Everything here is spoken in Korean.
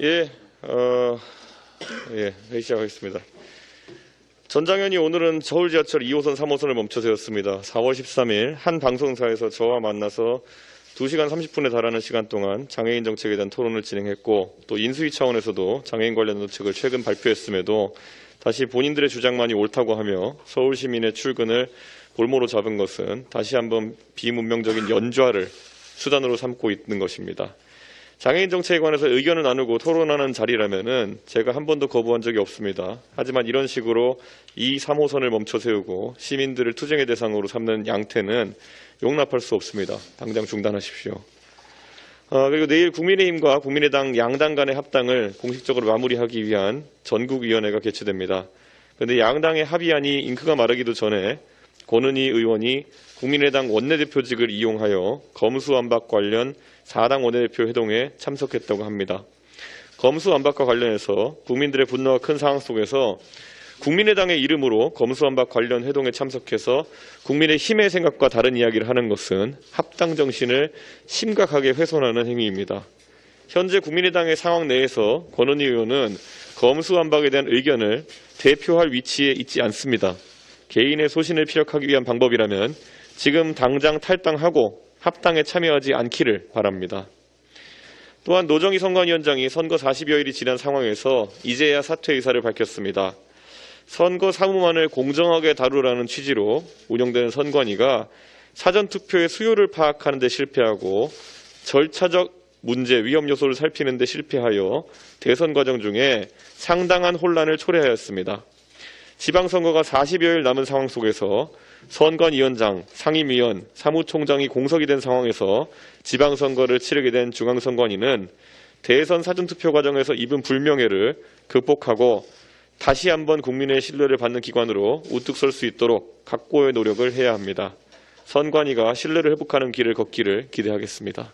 예, 어, 예, 회의 시작하겠습니다. 전장현이 오늘은 서울 지하철 2호선, 3호선을 멈춰 세웠습니다. 4월 13일 한 방송사에서 저와 만나서 2시간 30분에 달하는 시간 동안 장애인 정책에 대한 토론을 진행했고 또 인수위 차원에서도 장애인 관련 정책을 최근 발표했음에도 다시 본인들의 주장만이 옳다고 하며 서울 시민의 출근을 볼모로 잡은 것은 다시 한번 비문명적인 연좌를 수단으로 삼고 있는 것입니다. 장애인 정책에 관해서 의견을 나누고 토론하는 자리라면은 제가 한 번도 거부한 적이 없습니다. 하지만 이런 식으로 2, 3호선을 멈춰 세우고 시민들을 투쟁의 대상으로 삼는 양태는 용납할 수 없습니다. 당장 중단하십시오. 어, 그리고 내일 국민의힘과 국민의당 양당 간의 합당을 공식적으로 마무리하기 위한 전국위원회가 개최됩니다. 그런데 양당의 합의안이 잉크가 마르기도 전에 권은희 의원이 국민의당 원내대표직을 이용하여 검수완박 관련 4당 원내대표 회동에 참석했다고 합니다. 검수완박과 관련해서 국민들의 분노가 큰 상황 속에서 국민의당의 이름으로 검수완박 관련 회동에 참석해서 국민의 힘의 생각과 다른 이야기를 하는 것은 합당 정신을 심각하게 훼손하는 행위입니다. 현재 국민의당의 상황 내에서 권은희 의원은 검수완박에 대한 의견을 대표할 위치에 있지 않습니다. 개인의 소신을 피력하기 위한 방법이라면 지금 당장 탈당하고 합당에 참여하지 않기를 바랍니다. 또한 노정희 선관위원장이 선거 40여일이 지난 상황에서 이제야 사퇴 의사를 밝혔습니다. 선거 사무만을 공정하게 다루라는 취지로 운영되는 선관위가 사전투표의 수요를 파악하는 데 실패하고 절차적 문제, 위험 요소를 살피는 데 실패하여 대선 과정 중에 상당한 혼란을 초래하였습니다. 지방선거가 40여일 남은 상황 속에서 선관위원장, 상임위원, 사무총장이 공석이 된 상황에서 지방선거를 치르게 된 중앙선관위는 대선 사전투표 과정에서 입은 불명예를 극복하고 다시 한번 국민의 신뢰를 받는 기관으로 우뚝 설 수 있도록 각고의 노력을 해야 합니다. 선관위가 신뢰를 회복하는 길을 걷기를 기대하겠습니다.